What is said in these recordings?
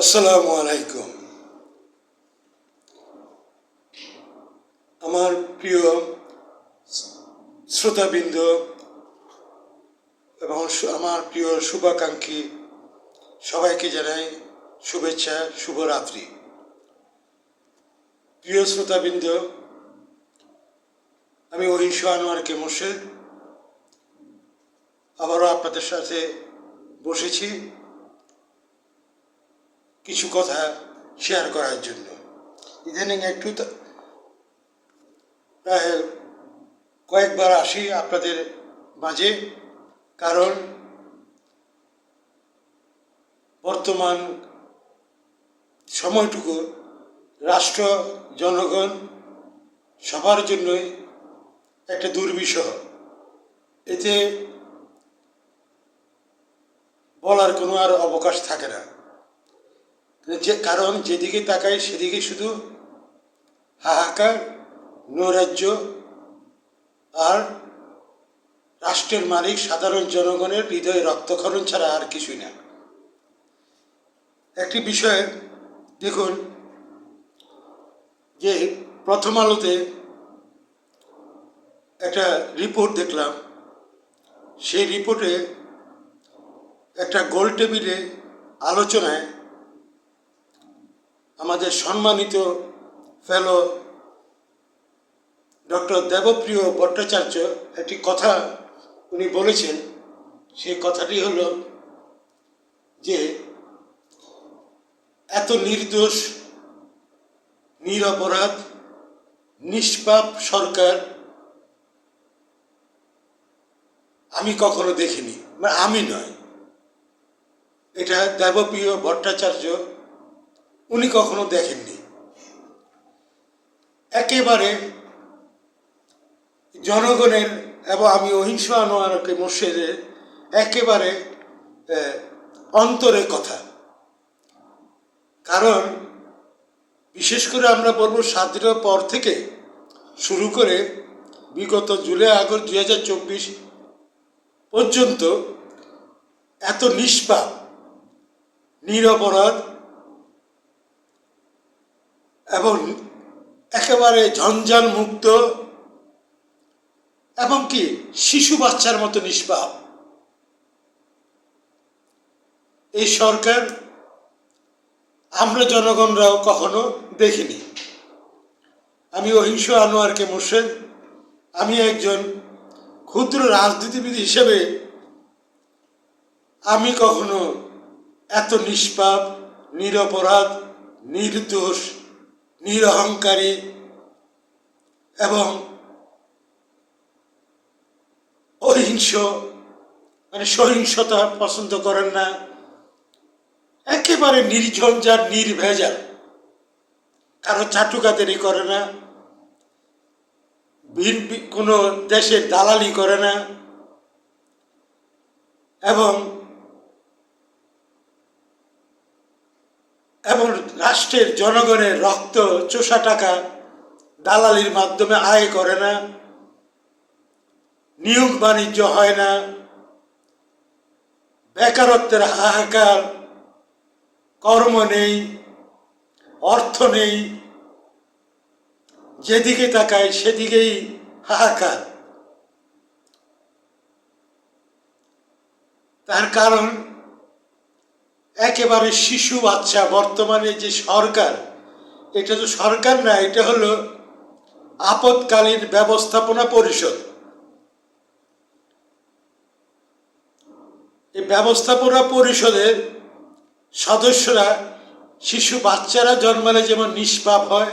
আসসালামু আলাইকুম। আমার প্রিয় শ্রোতাবৃন্দ এবং আমার প্রিয় শুভাকাঙ্ক্ষী, সবাইকে জানাই শুভেচ্ছা, শুভরাত্রি। প্রিয় শ্রোতাবৃন্দ, আমি অহিংস আনোয়ারকে মোর্শেদ। আবারও আপনাদের সাথে বসেছি। কিছু কথা শেয়ার করার জন্য। ইদানিং একটু প্রায় কয়েকবার আসি আপনাদের মাঝে, কারণ বর্তমান সময়টুকু রাষ্ট্র, জনগণ সবার জন্যই একটা দুর্বিষহ। এতে বলার কোনো আর অবকাশ থাকে না। যে কারণ যেদিকে তাকাই সেদিকে শুধু হাহাকার, নৈরাজ্য আর রাষ্ট্রের মালিক সাধারণ জনগণের হৃদয়ে রক্তক্ষরণ ছাড়া আর কিছুই না। একটি বিষয় দেখুন যে প্রথম আলোতে একটা রিপোর্ট দেখলাম। সেই রিপোর্টে একটা গোল টেবিলে আলোচনায় আমাদের সম্মানিত ফেলো ডক্টর দেবপ্রিয় ভট্টাচার্য একটি কথা উনি বলেছেন। সেই কথাটি হলো যে, এত নির্দোষ, নিরপরাধ, নিষ্পাপ সরকার আমি কখনো দেখিনি। মানে আমি নয়। এটা দেবপ্রিয় ভট্টাচার্য উনি কখনো দেখেননি। একেবারে জনগণের এবং আমি অহিংস আনোয়ারকে মোর্শেদের একেবারে অন্তরের কথা। কারণ বিশেষ করে আমরা বলব স্বাধীনতার পর থেকে শুরু করে বিগত জুলাই আগস্ট দুই হাজার চব্বিশ পর্যন্ত এত নিষ্পাপ, নিরপরাধ এবং একেবারে ঝঞ্ঝাল মুক্ত এবং কি শিশু বাচ্চার মতো নিষ্পাপ। এই সরকার আমরা জনগণরাও কখনো দেখিনি। আমি অহিংস আনোয়ারকে মোর্শেদ। আমি একজন ক্ষুদ্র রাজনীতিবিদ হিসেবে আমি কখনো এত নিষ্পাপ, নিরপরাধ, নির্দোষ নিরহংকারী এবং অহিংস মানে সহিংসতা পছন্দ করেন না। একেবারে নির্ঝঞ্ঝার, নির্ভেজাল, কারও চাটুকাদেরই করে না। কোনো দেশের দালালি করে না। এবং এবং রাষ্ট্রের জনগণের রক্ত চোষা টাকা দালালির মাধ্যমে আয় করে না, নিয়োগ বাণিজ্য হয় না, বেকারত্বের হাহাকার, কর্ম নেই, অর্থ নেই, যেদিকে তাকায় সেদিকেই হাহাকার। তার কারণ একেবারে শিশু বাচ্চা, বর্তমানে যে সরকার, এটা তো সরকার না, এটা হলো আপদকালীন ব্যবস্থাপনা পরিষদ। এই ব্যবস্থাপনা পরিষদের সদস্যরা, শিশু বাচ্চারা জন্মালে যেমন নিষ্পাপ হয়,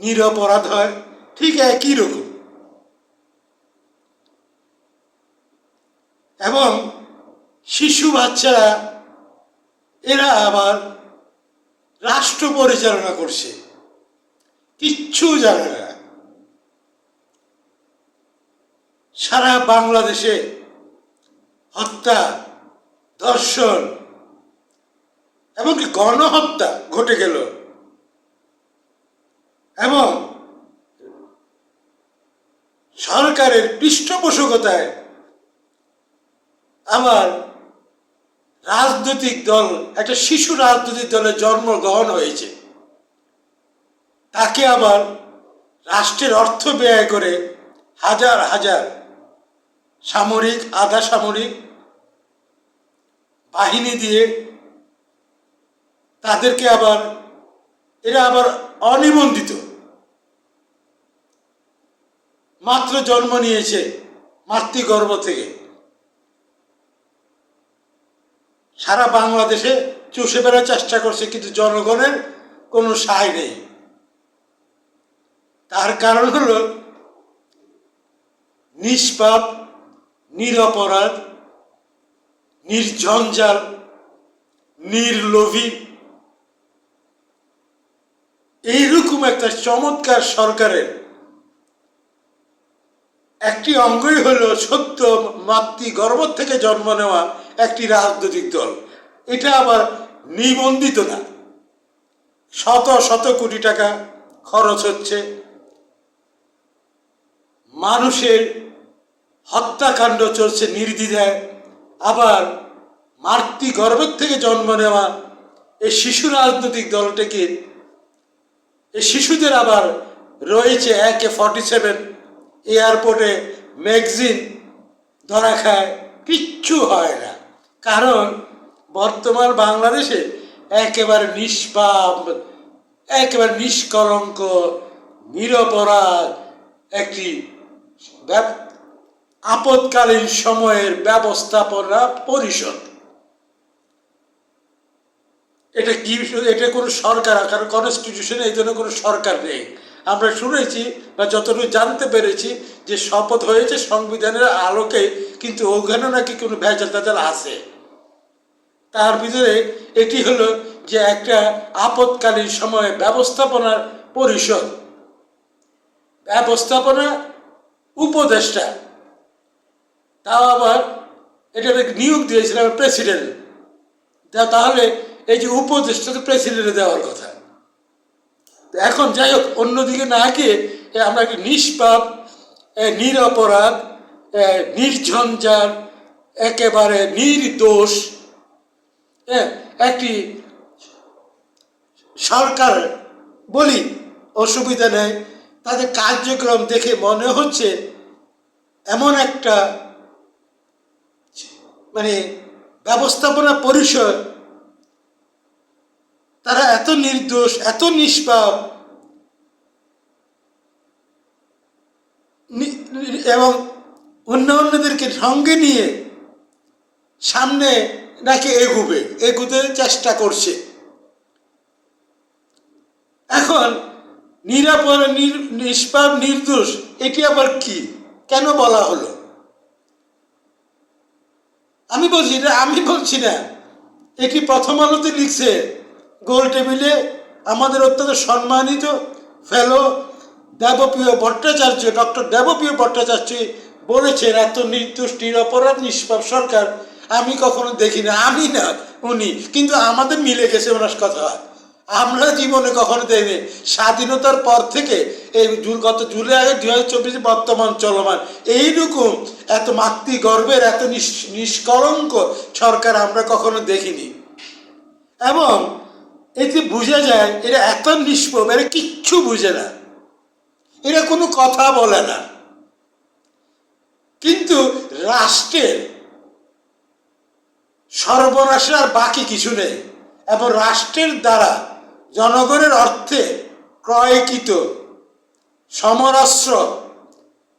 নিরপরাধ হয়, ঠিক একই রকম। এবং শিশু বাচ্চারা এরা আবার রাষ্ট্র পরিচালনা করছে। কিচ্ছু জানে না। সারা বাংলাদেশে হত্যা, ধর্ষণ, এমনকি গণহত্যা ঘটে গেল। এবং সরকারের পৃষ্ঠপোষকতায় আমার রাজনৈতিক দল, একটা শিশু রাজনৈতিক দলের জন্মগ্রহণ হয়েছে। তাকে আবার রাষ্ট্রের অর্থ ব্যয় করে হাজার হাজার সামরিক, আধা সামরিক বাহিনী দিয়ে তাদেরকে আবার, এরা আবার অনিবন্ধিত। মাত্র জন্ম নিয়েছে মাতৃগর্ভ থেকে। সারা বাংলাদেশে চষে বেড়ার চেষ্টা করছে, কিন্তু জনগণের কোনো সায় নেই। তার কারণ হল নিষ্পাপ, নিরপরাধ, নির্ঝঞ্ঝাল, নির্লোভী। এইরকম একটা চমৎকার সরকারের একটি অঙ্গই হলো সত্য, মাতৃগর্ভ থেকে জন্ম নেওয়া একটি রাজনৈতিক দল। এটা আবার নিবন্ধিত না। শত শত কোটি টাকা খরচ হচ্ছে। মানুষের হত্যাকাণ্ড চলছে নির্দ্বিধায়। আবার মাতৃগর্ভের থেকে জন্ম নেওয়া এই শিশু রাজনৈতিক দলটাকে এই শিশুদের আবার রয়েছে একে ফর্টি সেভেন এয়ারপোর্টে ম্যাগজিন ধরা খায়। কিচ্ছু হয় না। কারণ বর্তমান বাংলাদেশে একেবারে নিষ্পাপ, একেবারে নিষ্কলঙ্ক, নিরপরাধ একটি আপদকালীন সময়ের ব্যবস্থাপনা পরিষদ। এটা কি এটা কোনো সরকার, কারণ কনস্টিটিউশনে এই জন্য কোনো সরকার নেই। আমরা শুনেছি বা যতটুকু জানতে পেরেছি যে শপথ হয়েছে সংবিধানের আলোকে, কিন্তু ওখানে নাকি কোনো ভেজাল ভেজাল আছে। তার ভিতরে এটি হলো যে একটা আপদকালীন সময়ে ব্যবস্থাপনার পরিষদ। ব্যবস্থাপনা উপদেষ্টা। তাও আবার এটা নিয়োগ দিয়েছিলাম প্রেসিডেন্ট। তাহলে এই যে উপদেষ্টা তো প্রেসিডেন্টে দেওয়ার কথা। এখন যাই হোক অন্যদিকে না গিয়ে আমরা একটি নিষ্পাপ নিরপরাধ এ, নির্ঝঞ্ঝাট একেবারে নির্দোষ একটি সরকার বলি অসুবিধা নেই। তাদের কার্যক্রম দেখে মনে হচ্ছে এমন একটা মানে ব্যবস্থাপনা পরিষদ। তারা এত নির্দোষ, এত নিষ্পাপ। এবং অন্য অন্যদেরকে সঙ্গে নিয়ে সামনে নাকি এগুবে? এগুতে চেষ্টা করছে। এখন নিরাপদ, নির- নিষ্পাপ, নির্দোষ, এটি আবার কি? কেন বলা হলো? আমি বলছি এটা আমি বলছি না। এটি প্রথম আলোতে লিখছে, গোল টেবিলে আমাদের অত্যন্ত সম্মানিত ফেলো দেবপ্রিয় ভট্টাচার্য, ডক্টর দেবপ্রিয় ভট্টাচার্য বলেছেন, এত নির্দোষ, নিরপরাধ, নিষ্পাপ সরকার আমি কখনো দেখি না, আমি না, উনি। কিন্তু আমাদের মিলে গেছে ওনার কথা। আমরা জীবনে কখনো দেখিনি। স্বাধীনতার পর থেকে এই গত জুলাই আগে দুই হাজার চব্বিশে বর্তমান চলমান, এইরকম এত মাতৃগর্ভের এত নিস- নিষ্কলঙ্ক সরকার আমরা কখনো দেখিনি। এবং এতে বোঝা যায়, এরা এত নিষ্পব এরা কিচ্ছু বুঝে না। এরা কোনো কথা বলে না। কিন্তু রাষ্ট্রের সর্বনাশে আর বাকি কিছু নেই এবং রাষ্ট্রের দ্বারা জনগণের অর্থে ক্রয়কৃত সমরাস্ত্র,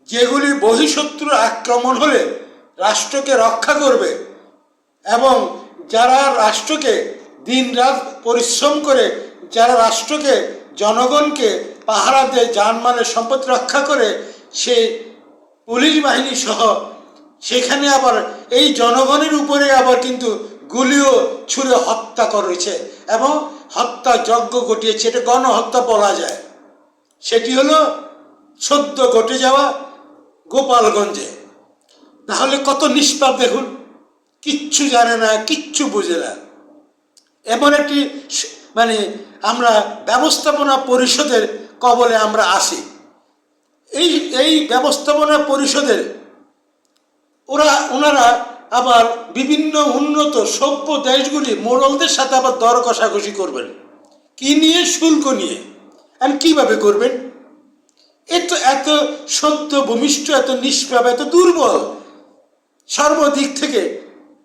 যেগুলি বহিঃশত্রুর আক্রমণ হলে রাষ্ট্রকে রক্ষা করবে এবং যারা রাষ্ট্রকে দিনরাত পরিশ্রম করে, যারা রাষ্ট্রকে, জনগণকে পাহারা দিয়ে, যানমালের সম্পদ রক্ষা করে, সেই পুলিশ বাহিনী সহ সেখানে আবার এই জনগণের উপরে আবার কিন্তু গুলিও ছুঁড়ে হত্যা করেছে এবং হত্যা যজ্ঞ ঘটিয়েছে। এটা গণহত্যা বলা যায়। সেটি হলো সদ্য ঘটে যাওয়া গোপালগঞ্জে। তাহলে কত নিষ্পাপ দেখুন। কিচ্ছু জানে না, কিচ্ছু বুঝে না। এমন একটি মানে আমরা ব্যবস্থাপনা পরিষদের কবলে আমরা আসি। এই এই ব্যবস্থাপনা পরিষদের ওরা, ওনারা আবার বিভিন্ন উন্নত, সভ্য দেশগুলি মোড়লদের সাথে আবার দর কষাকষি করবেন। কি নিয়ে? শুল্ক নিয়ে। আর কীভাবে করবেন? এত এত সত্য, ভূমিষ্ঠ, এত নিষ্পাপ, এত দুর্বল। সর্বদিক থেকে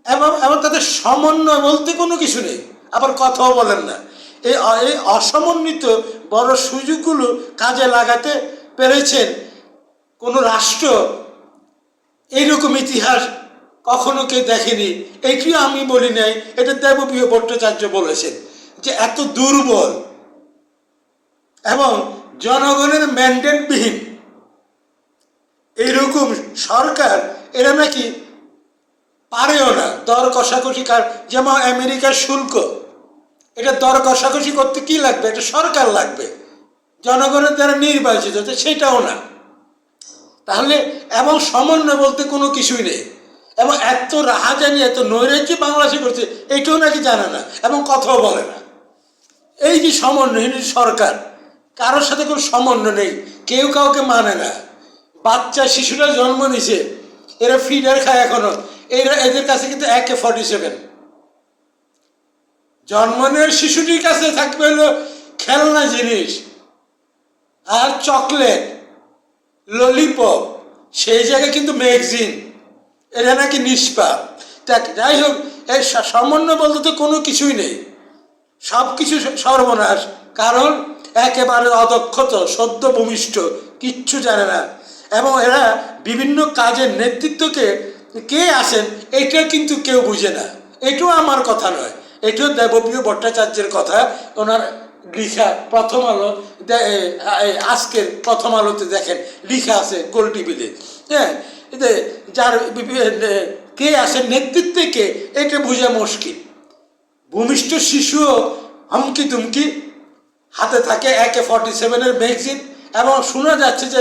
এবং এবং তাদের সমন্বয় বলতে কোনো কিছু নেই। আবার কথাও বলেন না। এই এই অসমন্বিত বড় সুযোগগুলো কাজে লাগাতে পেরেছেন কোনো রাষ্ট্র এইরকম ইতিহাস কখনো কেউ দেখেনি। এটিও আমি বলি নাই, এটা দেবপ্রিয় ভট্টাচার্য বলেছেন যে এত দুর্বল এবং জনগণের ম্যান্ডেটবিহীন এইরকম সরকার, এরা নাকি পারেও না। দর কষাকষি কার, যেমন আমেরিকার শুল্ক, এটা দর কষাকষি করতে কি লাগবে? এটা সরকার লাগবে। জনগণের দ্বারা নির্বাচিত সেটাও না। তাহলে এবং সমন্বয় বলতে কোনো কিছুই নেই। এবং এত রাহাজানি, এত নৈরাজ্য বাংলাদেশে করছে এটাও নাকি জানে না এবং কথাও বলে না। এই যে সমন্বয়হীন সরকার, কারোর সাথে কোনো সমন্বয় নেই, কেউ কাউকে মানে না। বাচ্চা, শিশুরা জন্ম নিছে, এরা ফিডার খায় এখনও, এরা, এদের কাছে কিন্তু একে ফর্টি সেভেন জন্ম নেওয়ার শিশুটির কাছে থাকবে হলো খেলনা জিনিস আর চকলেট। ললিপপ সেই জায়গায় কিন্তু ম্যাগজিন এটা নাকি নিষ্পাপ তা যাই হোক স- সমন্বয় বলতে তো কোনো কিছুই নেই। সব কিছু সর্বনাশ, কারণ একেবারে অদক্ষত সদ্য ভূমিষ্ঠ কিচ্ছু জানে না। এবং এরা বিভিন্ন কাজের নেতৃত্বকে কে আসেন এটা কিন্তু কেউ বুঝে না। এটাও আমার কথা নয়। এটাও দেবপ্রিয় ভট্টাচার্যের কথা। ওনার লিখা প্রথম আলো আজকের প্রথম আলোতে দেখেন, লিখা আছে গোল টিভিতে হ্যাঁ যার কে আসে নেতৃত্বে কে, এটা বোঝা মুশকিল। ভূমিষ্ঠ শিশুও হমকি তুমকি হাতে থাকে একে ফর্টি সেভেনের ম্যাগজিন এবং শোনা যাচ্ছে যে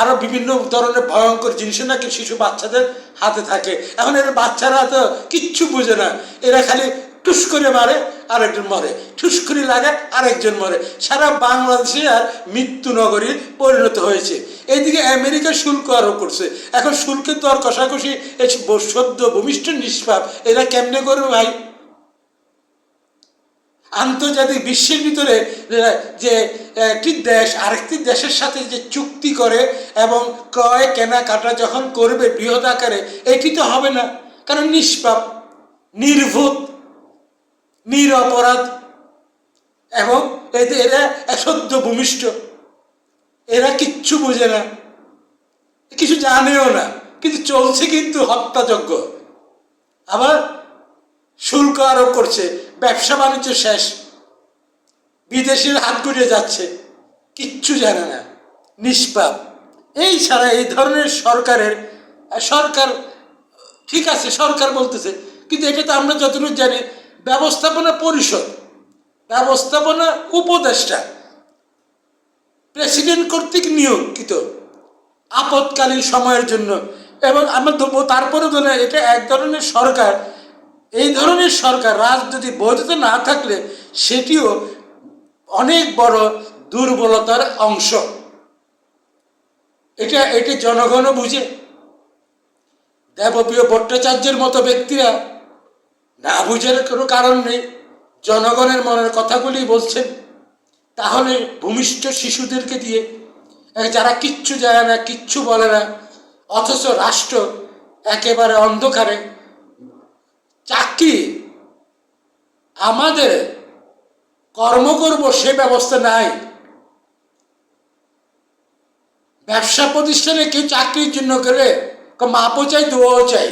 আরও বিভিন্ন ধরনের ভয়ঙ্কর জিনিস নাকি শিশু বাচ্চাদের হাতে থাকে। এখন এর বাচ্চারা তো কিচ্ছু বুঝে না, এরা খালি টুস করে মারে, আরেকজন মরে। ঠুস করে লাগে, আরেকজন মরে। সারা বাংলাদেশে আর মৃত্যু নগরী পরিণত হয়েছে। এইদিকে আমেরিকা শুল্ক আরোপ করছে। এখন শুল্কের দর কষাকষি এই সদ্য ভূমিষ্ঠ নিষ্পাপ, এরা কেমনে করবে ভাই? আন্তর্জাতিক বিশ্বের ভিতরে যে- একটি দেশ, আরেকটি দেশের সাথে যে চুক্তি করে এবং ক্রয় কেনাকাটা যখন করবে বৃহৎ আকারে, এটি তো হবে না। কারণ নিষ্পাপ, নির্ভূত। নিরপরাধ এবং এতে এরা সদ্য ভূমিষ্ঠ। এরা কিচ্ছু বোঝে না। কিছু জানেও না। কিন্তু চলছে কিন্তু হত্যাযজ্ঞ। আবার শুল্ক আরোপ করছে। ব্যবসা বাণিজ্য শেষ। বিদেশির হাত গুড়িয়ে যাচ্ছে। কিচ্ছু জানে না। নিষ্পাপ। এই ছাড়া এই ধরনের সরকারের, সরকার ঠিক আছে, সরকার বলতেছে। কিন্তু এটা তো আমরা যতটুকু জানি ব্যবস্থাপনা পরিষদ, ব্যবস্থাপনা উপদেষ্টা, প্রেসিডেন্ট কর্তৃক নিয়োগিত আপৎকালীন সময়ের জন্য। এবং আমরা তবু তারপরে বলে এটা এক ধরনের সরকার। এই ধরনের সরকার রাজনৈতিক বৈধতা না থাকলে সেটিও অনেক বড় দুর্বলতার অংশ। এটা এটা জনগণও বুঝে। দেবপ্রিয় ভট্টাচার্যের মতো ব্যক্তিরা না বুঝার কোনো কারণ নেই। জনগণের মনের কথাগুলি বলছেন। তাহলে ভূমিষ্ঠ শিশুদেরকে দিয়ে যারা কিচ্ছু জানে না, কিচ্ছু বলে না, অথচ রাষ্ট্র একেবারে অন্ধকারে, চাকরি আমাদের কর্ম করব সে ব্যবস্থা নাই। ব্যবসা প্রতিষ্ঠানে কেউ চাকরির জন্য গেলে মাপও চাই, দোয়াও চাই।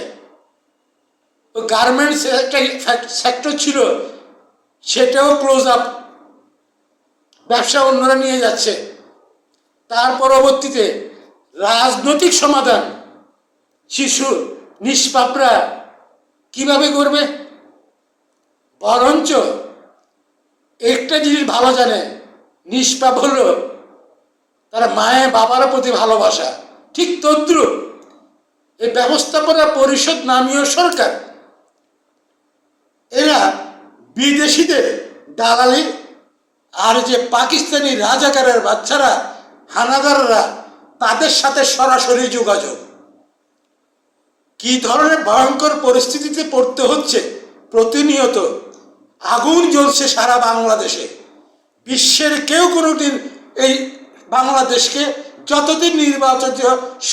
গার্মেন্টস একটা সেক্টর ছিল, সেটাও ক্লোজ আপ ব্যবসা অন্যরা নিয়ে যাচ্ছে। তার পরবর্তীতে রাজনৈতিক সমাধান। শিশু, নিষ্পাপরা কীভাবে করবে? বরঞ্চ একটা জিনিস ভালো জানে, নিষ্পাপ হলো তারা মায়ের বাবার প্রতি ভালোবাসা। ঠিক তদ্রুপ এই ব্যবস্থাপনা পরিষদ নামীয় সরকার এরা বিদেশিদের দালালি আর যে পাকিস্তানি রাজাকারের বাচ্চারা, হানাদাররা, তাদের সাথে সরাসরি যোগাযোগ। কি ধরনের ভয়ঙ্কর পরিস্থিতিতে পড়তে হচ্ছে? প্রতিনিয়ত আগুন জ্বলছে সারা বাংলাদেশে। বিশ্বের কেউ কোনোদিন এই বাংলাদেশকে যতদিন নির্বাচিত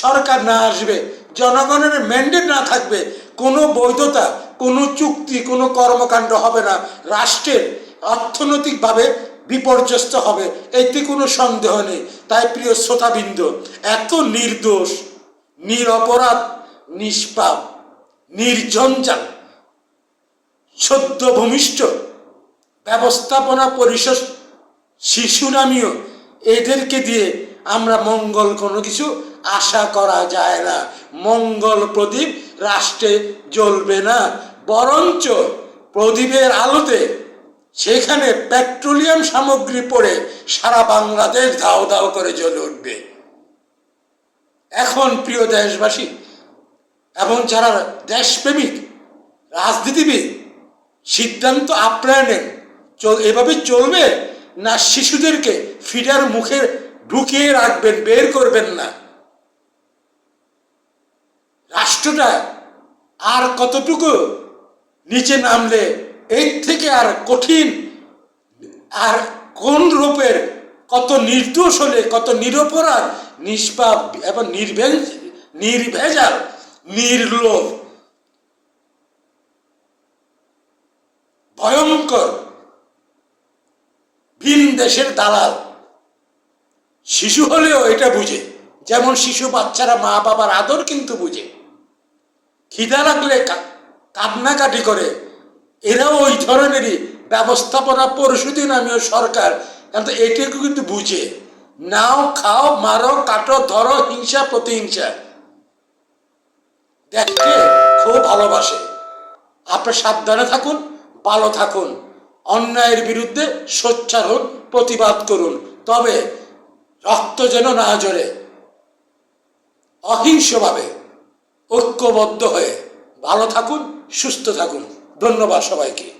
সরকার না আসবে, জনগণের ম্যান্ডেট না থাকবে, কোনো বৈধতা কোনো চুক্তি, কোনো কর্মকাণ্ড হবে না। রাষ্ট্রের অর্থনৈতিকভাবে বিপর্যস্ত হবে, এতে কোনো সন্দেহ নেই। তাই প্রিয় শ্রোতাবৃন্দ, এত নির্দোষ, নিরপরাধ, নিষ্পাপ নির্ঝঞ্ঝাট সদ্য ভূমিষ্ঠ ব্যবস্থাপনা পরিষদ, শিশু নামীয়, এদেরকে দিয়ে আমরা মঙ্গল কোনো কিছু আশা করা যায় না। মঙ্গল প্রদীপ রাষ্ট্রে জ্বলবে না, বরঞ্চ প্রদীপের আলোতে সেখানে পেট্রোলিয়াম সামগ্রী পড়ে সারা বাংলাদেশ ধাও ধাও করে জ্বলে উঠবে। এখন প্রিয় দেশবাসী, এবং যারা দেশপ্রেমিক, রাজনীতিবিদ, সিদ্ধান্ত আপনারা নেন এভাবে চলবে না, শিশুদেরকে ফিডার মুখে ঢুকিয়ে রাখবেন, বের করবেন না। রাষ্ট্রটা আর কতটুকু নিচে নামলে এর থেকে আর কঠিন, আর কোন রূপের কত নির্দোষ হলে, কত নিরপরাধ, নিষ্পাপ এবং নির্ভেজ, নির্ভেজাল, নির্লোভ, ভয়ঙ্কর, ভিন দেশের দালাল। শিশু হলেও এটা বুঝে। যেমন শিশু বাচ্চারা মা বাবার আদর কিন্তু বুঝে। খিদা লাগলে কা- কান্নাকাটি করে। এরাও ওই ধরনেরই ব্যবস্থাপনা পরিষদই নামীয় সরকার। কিন্তু এটুকু কিন্তু বুঝে। নাও খাও, মারো, কাটো, ধরো, হিংসা, প্রতিহিংসা। দেখতে খুব ভালোবাসে। আপনি সাবধানে থাকুন, ভালো থাকুন। অন্যায়ের বিরুদ্ধে সোচ্চার হন প্রতিবাদ করুন। তবে রক্ত যেন না জড়ে অহিংসভাবে। ঐক্যবদ্ধ হয়ে ভালো থাকুন সুস্থ থাকুন। ধন্যবাদ সবাইকে।